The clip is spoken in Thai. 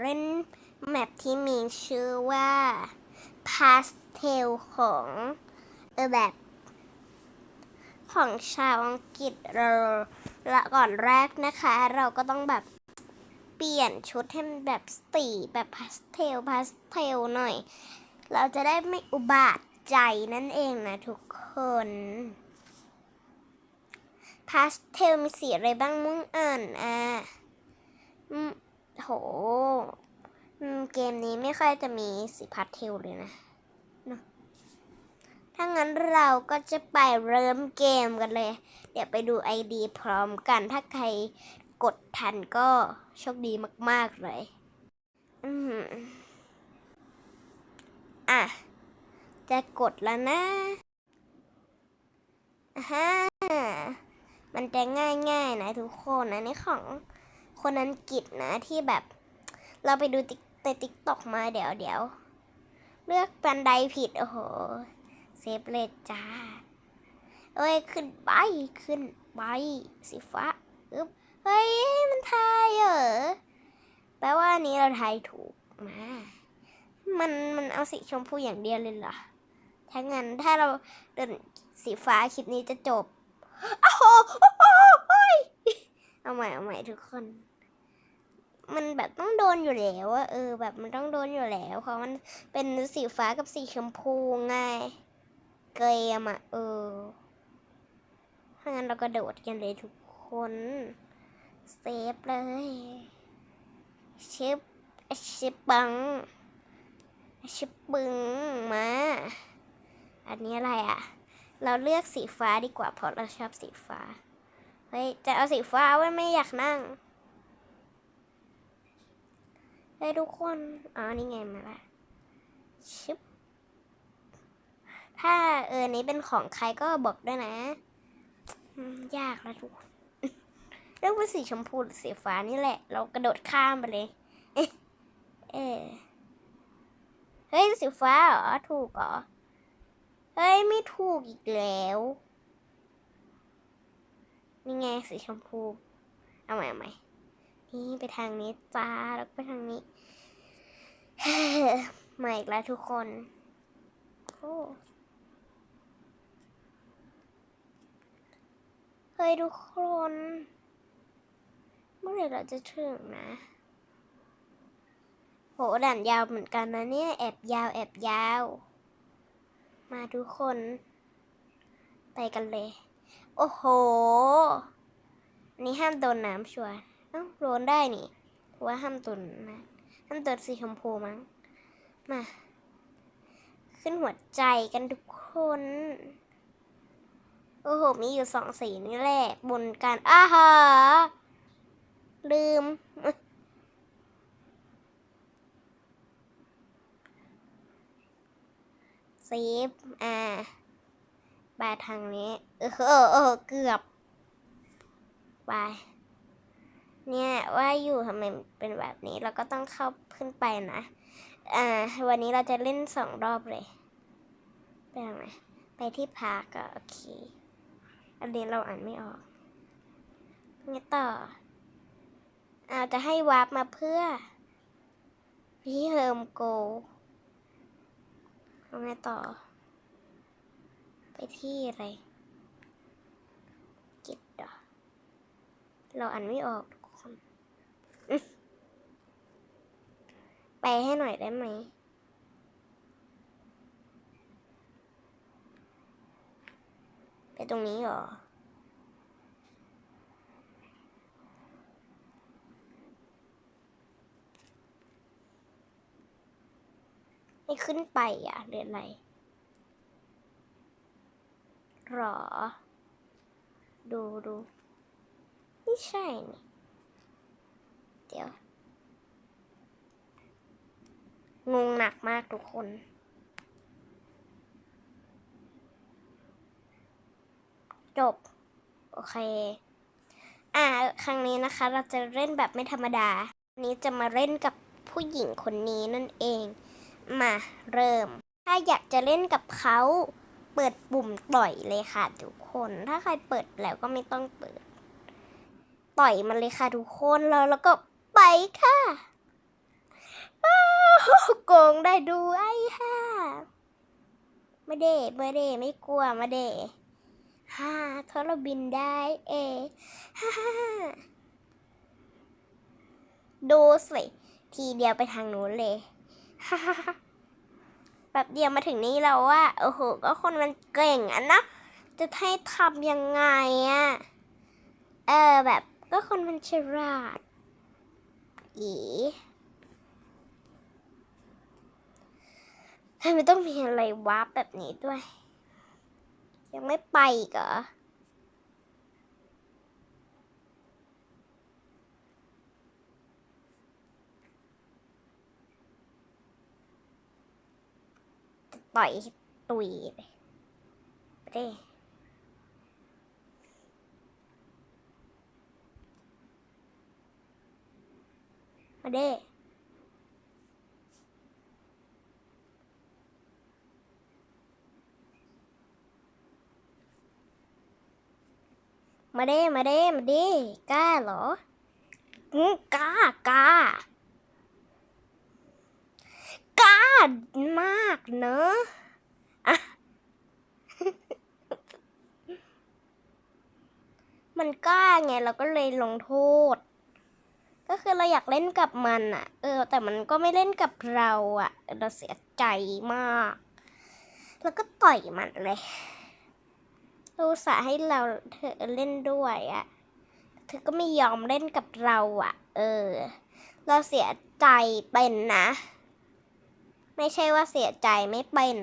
เล่นแมปที่มีชื่อว่า Pastel ของ เออแบบ ของชาวอังกฤษเราละก่อนแรกนะคะ เราก็ต้องแบบเปลี่ยนชุดให้มันแบบสีแบบพาสเทลพาสเทลหน่อย เราจะได้ไม่อุบาทใจนั่นเองนะทุกคนพาสเทลมีสีอะไรบ้างมุ่งอ่านอะ โหเกมนี้ไม่ค่อยจะมีสีพาสเทลเลยนะ ถ้างั้นเราก็จะไปเริ่มเกมกันเลย เดี๋ยวไปดู ID พร้อมกัน ถ้าใครกดทันก็โชคดีมาก ๆ เลย อืมอะ จะกดแล้วนะอ่าฮะมันจะง่ายๆนะทุกคนอันนี้ของ คนอังกฤษนะที่แบบ เราไปดูติ๊กในติ๊กตอกมาเดี๋ยวเดี๋ยวเลือกบันไดผิด โอ้โห เซฟเลยจ้า เอ้ย ขึ้นไป ขึ้นไป สีฟ้าอึ๊บเฮ้ย มันทายเหรอ แปลว่านี้เราทายถูกมา มันมันเอาสีชมพูอย่างเดียวเลยเหรอ ถ้างั้นถ้าเราเดินสีฟ้าคลิปนี้จะจบอ้โหโอ้โหเฮ้ยเอาใหม่เอาใหม่ทุกคน มันแบบต้องโดนอยู่แล้วอะเออ แบบมันต้องโดนอยู่แล้ว เพราะมันเป็นสีฟ้ากับสีชมพูไงเกมอะเออถ้างั้นเราก็โดดกันเลยทุกคนเซฟเลยชิปชิปปังชิปปึงมา อันนี้อะไรอะเราเลือกสีฟ้าดีกว่าเพราะเราชอบสีฟ้าเฮ้ยจะเอาสีฟ้าไว้ไม่อยากนั่ง เฮ้ยทุกคน อ๋อ นี่ไงมาละชิปถ้าเออนี้เป็นของใครก็บอกด้วยนะ ยากแล้วทุกคนเลือกเป็นสีชมพูสีฟ้านี่แหละ เรากระโดดข้ามไปเลยเอ๊ะเออเฮ้ยสีฟ้าเหรอ ถูกเหรอ เฮ้ย ไม่ถูกอีกแล้ว นี่ไงสีชมพู เอาใหม่เอาใหม่ นี่ไปทางนี้จ้าแล้วก็ไปทางนี้มาอีกแล้วทุกคนโอ้เฮ้ยทุกคน เมื่อไหร่เราจะถึงนะ โหด่านยาวเหมือนกันนะเนี่ย แอบยาวแอบยาว มาทุกคน ไปกันเลย โอ้โหนนี้ห้ามโดนน้ำชัวร์ อ้าโดนได้นี่เพราะว่าห้ามโดนนะห้ามโดนสีชมพูมั้ง มา ขึ้นหัวใจกันทุกคน โอ้โห มีอยู่สองสีนี่แหละ บนกันอ้าฮะลืมซีฟอ่าไปทางนี้ เออเออเออเกือบไป เนี่ยว่าอยู่ทำไมเป็นแบบนี้เราก็ต้องเข้าขึ้นไปนะอ่าวันนี้เราจะเล่นสองรอบเลยไปทางไหนไปที่พาร์กอะโอเคอันนี้เราอ่านไม่ออกไงต่ออาจะให้วาร์ปมาเพื่อพี่เฮิมโกเอาไงต่อ ไปที่อะไรกิดเหรอเราอ่านไม่ออก ไปให้หน่อยได้ไหม ไปตรงนี้เหรอ ไม่ขึ้นไปอะหรืออะไรหรอ ดูดู ไม่ใช่นี่ เดี๋ยว งงหนักมากทุกคนจบ โอเค อ่า ครั้งนี้นะคะ เราจะเล่นแบบไม่ธรรมดาวันนี้จะมาเล่นกับผู้หญิงคนนี้นั่นเอง มาเริ่ม ถ้าอยากจะเล่นกับเขาเปิดปุ่มต่อยเลยค่ะทุกคน ถ้าใครเปิดแล้วก็ไม่ต้องเปิด ต่อยมันเลยค่ะทุกคนแล้วแล้วก็ ไปค่ะโกงได้วยฮ่ามาเดมาเดไม่กลัวมาเดฮ่าทราบินได้เอฮ่าฮ่าฮาดูสิทีเดียวไปทางนู้นเลยฮ่าฮ่าฮาแบบเดียวมาถึงนี้แล้วว่าโอ้โห ก็คนมันเก่งอะนะ จะให้ทำยังไงอะ เออแบบก็คนมันฉลาด อีทำไมต้องมีอะไรวาร์ปแบบนี้ด้วย ยังไม่ไปอีกเหรอต่อยตุยเลยไป มาเด้มาเด้มาเด้มาเด้กล้าเหรอกล้ากล้ากล้ามากเนอะอะมันกล้าไงเราก็เลยลงโทษ ก็คือเราอยากเล่นกับมันอะเออ แต่มันก็ไม่เล่นกับเราอะเราเสียใจมาก แล้วก็ต่อยมันเลยราอุตส่าให้เราเธอเล่นด้วยอะเธอก็ไม่ยอมเล่นกับเราอะเออ เราเสียใจเป็นนะ ไม่ใช่ว่าเสียใจไม่เป็น